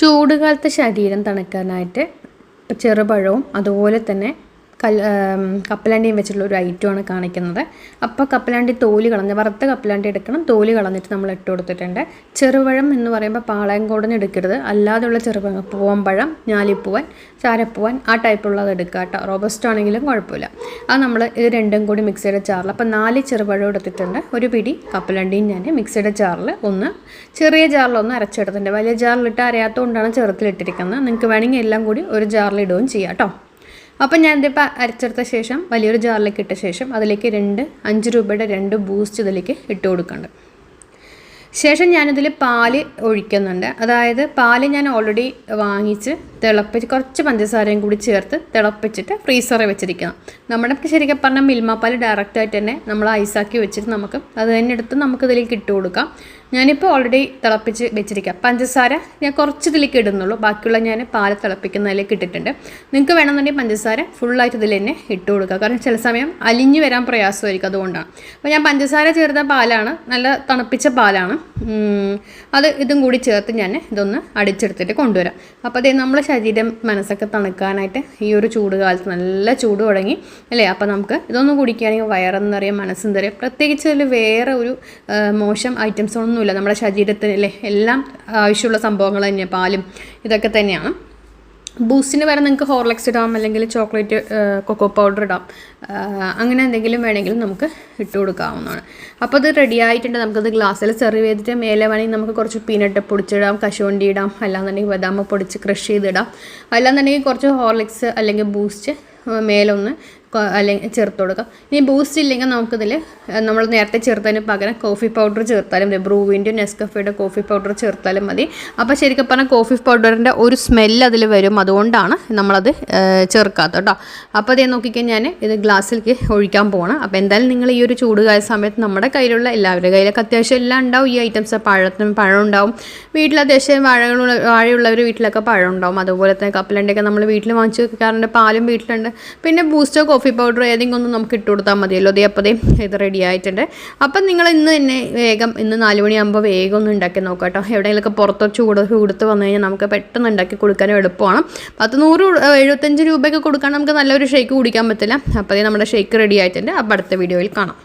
ചൂടുകാലത്ത് ശരീരം തണുക്കാനായിട്ട് ചെറുപഴവും അതുപോലെ തന്നെ കപ്പലണ്ടിയും വെച്ചിട്ടുള്ള ഒരു ഐറ്റമാണ് കാണിക്കുന്നത്. അപ്പോൾ കപ്പലണ്ടി തോൽ കളഞ്ഞ് വറുത്ത കപ്പലണ്ടി എടുക്കണം തോൽ കളഞ്ഞിട്ട് നമ്മൾ ഇട്ട് കൊടുത്തിട്ടുണ്ട്. ചെറുപഴം എന്ന് പറയുമ്പോൾ പാളയം പാളയംകോടന് എടുക്കരുത്. അല്ലാതെയുള്ള ചെറുപഴം പൂവമ്പഴം ഞാലിപ്പൂവൻ ചാരപ്പൂവൻ ആ ടൈപ്പുള്ളത് എടുക്കുക കേട്ടോ. റോബസ്റ്റ് ആണെങ്കിലും കുഴപ്പമില്ല. അത് നമ്മൾ ഇത് രണ്ടും കൂടി മിക്സിയുടെ ചാറിൽ അപ്പോൾ നാല് ചെറുപഴം എടുത്തിട്ടുണ്ട്. ഒരു പിടി കപ്പലണ്ടിയും ഞാൻ മിക്സിയുടെ ചാറിൽ ഒന്ന് ചെറിയ ജാറിൽ ഒന്ന് അരച്ചെടുത്തിട്ടുണ്ട് വലിയ ജാറിലിട്ട് അരയാത്തതുകൊണ്ടാണ് ചെറുത്തിലിട്ടിരിക്കുന്നത് നിങ്ങൾക്ക് വേണമെങ്കിൽ എല്ലാം കൂടി ഒരു ജാറിൽ ഇടുകയും ചെയ്യാം കേട്ടോ. അപ്പം ഞാൻ ഇതിപ്പോൾ അരച്ചെടുത്ത ശേഷം വലിയൊരു ജാറിലേക്ക് ഇട്ട ശേഷം അതിലേക്ക് രണ്ട് അഞ്ച് രൂപയുടെ രണ്ട് ബൂസ്റ്റ് ഇതിലേക്ക് ഇട്ട് കൊടുക്കുന്നുണ്ട് ശേഷം ഞാനിതിൽ പാൽ ഒഴിക്കുന്നുണ്ട്. അതായത് പാൽ ഞാൻ ഓൾറെഡി വാങ്ങിച്ച് തിളപ്പിച്ച് കുറച്ച് പഞ്ചസാരയും കൂടി ചേർത്ത് തിളപ്പിച്ചിട്ട് ഫ്രീസറിൽ വെച്ചിരിക്കണം. നമ്മുടെ ശരിക്കും പറഞ്ഞാൽ മിൽമ പാൽ ഡയറക്റ്റായിട്ട് തന്നെ നമ്മൾ ഐസാക്കി വെച്ചിട്ട് നമുക്ക് അത് തന്നെ എടുത്ത് നമുക്ക് ഇതിലേക്ക് ഇട്ട് കൊടുക്കാം. ഞാനിപ്പോൾ ഓൾറെഡി തിളപ്പിച്ച് വെച്ചിരിക്കാം. പഞ്ചസാര ഞാൻ കുറച്ച് ഇതിലേക്ക് ഇടുന്നുള്ളൂ. ബാക്കിയുള്ള ഞാൻ പാൽ തിളപ്പിക്കുന്നതിലേക്ക് ഇട്ടിട്ടുണ്ട്. നിങ്ങൾക്ക് വേണമെന്നുണ്ടെങ്കിൽ പഞ്ചസാര ഫുള്ളായിട്ട് ഇതിൽ തന്നെ ഇട്ട് കൊടുക്കുക കാരണം ചില സമയം അലിഞ്ഞു വരാൻ പ്രയാസമായിരിക്കും അതുകൊണ്ടാണ്. അപ്പോൾ ഞാൻ പഞ്ചസാര ചേർത്ത പാലാണ്. നല്ല തണുപ്പിച്ച പാലാണ്. അത് ഇതും കൂടി ചേർത്ത് ഞാൻ ഇതൊന്ന് അടിച്ചെടുത്തിട്ട് കൊണ്ടുവരാം. അപ്പോൾ അതേ നമ്മളെ ശരീരം മനസ്സൊക്കെ തണുക്കാനായിട്ട് ഈ ഒരു ചൂട് കാലത്ത് നല്ല ചൂട് തുടങ്ങി അല്ലേ? അപ്പോൾ നമുക്ക് ഇതൊന്നും കുടിക്കുകയാണെങ്കിൽ വയറെന്നറിയാം മനസ്സെന്തറിയാം. പ്രത്യേകിച്ച് അതിൽ വേറെ ഒരു മോശം ഐറ്റംസ് ഒന്നുമില്ല. നമ്മുടെ ശരീരത്തിന് അല്ലേ? എല്ലാം ആവശ്യമുള്ള സംഭവങ്ങൾ തന്നെയാണ് പാലും ഇതൊക്കെ തന്നെയാണ്. ബൂസ്റ്റിന് പകരം നിങ്ങൾക്ക് ഹോർലെക്സ് ഇടാം അല്ലെങ്കിൽ ചോക്ലേറ്റ് കൊക്കോ പൗഡർ ഇടാം. അങ്ങനെ എന്തെങ്കിലും വേണമെങ്കിലും നമുക്ക് ഇട്ട് കൊടുക്കാവുന്നതാണ്. അപ്പോൾ അത് റെഡി ആയിട്ടുണ്ട്. നമുക്കത് ഗ്ലാസ്സിൽ സെർവ് ചെയ്തിട്ട് മേലെ വേണമെങ്കിൽ നമുക്ക് കുറച്ച് പീനട്ട് പൊടിച്ചിടാം കശുവണ്ടി ഇടാം അല്ലാന്നുണ്ടെങ്കിൽ ബദാമ പൊടിച്ച് ക്രഷ് ചെയ്തിടാം. അല്ലാന്നുണ്ടെങ്കിൽ കുറച്ച് ഹോർലിക്സ് അല്ലെങ്കിൽ ബൂസ്റ്റ് മേലൊന്ന് അല്ലെങ്കിൽ ചേർത്ത് കൊടുക്കാം. ഇനി ബൂസ്റ്റ് ഇല്ലെങ്കിൽ നമുക്കിതിൽ നമ്മൾ നേരത്തെ ചേർത്തതിന് പകരം കോഫി പൗഡർ ചേർത്താലും മതി. ബ്രൂവിന്റെ നെസ്കഫയുടെ കോഫി പൗഡർ ചേർത്താലും മതി. അപ്പോൾ ശരിക്കും പറഞ്ഞാൽ കോഫി പൗഡറിന്റെ ഒരു സ്മെല്ല് അതിൽ വരും. അതുകൊണ്ടാണ് നമ്മളത് ചേർക്കാത്തത് കേട്ടോ അപ്പോൾ അതേ നോക്കിക്കഴിഞ്ഞാൽ ഞാൻ ഇത് ഗ്ലാസ്സിലേക്ക് ഒഴിക്കാൻ പോകണം അപ്പോൾ എന്തായാലും നിങ്ങൾ ഈ ഒരു ചൂടുകാല സമയത്ത് നമ്മുടെ കയ്യിലുള്ള എല്ലാവരുടെ കയ്യിലൊക്കെ അത്യാവശ്യം എല്ലാം ഉണ്ടാവും. ഈ ഐറ്റംസ് പഴത്തിന് പഴം ഉണ്ടാവും. വീട്ടിൽ അത്യാവശ്യം വാഴകൾ വാഴയുള്ളവർ വീട്ടിലൊക്കെ പഴം ഉണ്ടാവും. അതുപോലെ തന്നെ കപ്പലണ്ടൊക്കെ നമ്മൾ വീട്ടിൽ വാങ്ങിച്ച് വെക്കാറുണ്ട്. പാലും വീട്ടിലുണ്ട്. പിന്നെ ബൂസ്റ്റോ കോഫി പൗഡർ ഏതെങ്കിലും ഒന്ന് നമുക്ക് ഇട്ട് കൊടുത്താൽ മതിയല്ലോ. അതേ അപ്പോൾ ഇത് റെഡി ആയിട്ടുണ്ട്. അപ്പം നിങ്ങൾ ഇന്ന് തന്നെ വേഗം ഇന്ന് നാല് മണിയാകുമ്പോൾ വേഗം ഒന്ന് ഉണ്ടാക്കി നോക്കാം കേട്ടോ. എവിടെയെങ്കിലുമൊക്കെ പുറത്തോ ചൂട് കൊടുത്ത് വന്നു കഴിഞ്ഞാൽ നമുക്ക് പെട്ടെന്ന് ഉണ്ടാക്കി കൊടുക്കാനും എളുപ്പമാണ്. പത്ത് നൂറ് എഴുപത്തഞ്ച് രൂപയൊക്കെ കൊടുക്കാൻ നമുക്ക് നല്ലൊരു ഷേക്ക് കുടിക്കാൻ പറ്റില്ല. അപ്പോൾ നമ്മുടെ ഷേക്ക് റെഡി ആയിട്ടുണ്ട്. അപ്പോൾ അടുത്ത വീഡിയോയിൽ കാണാം.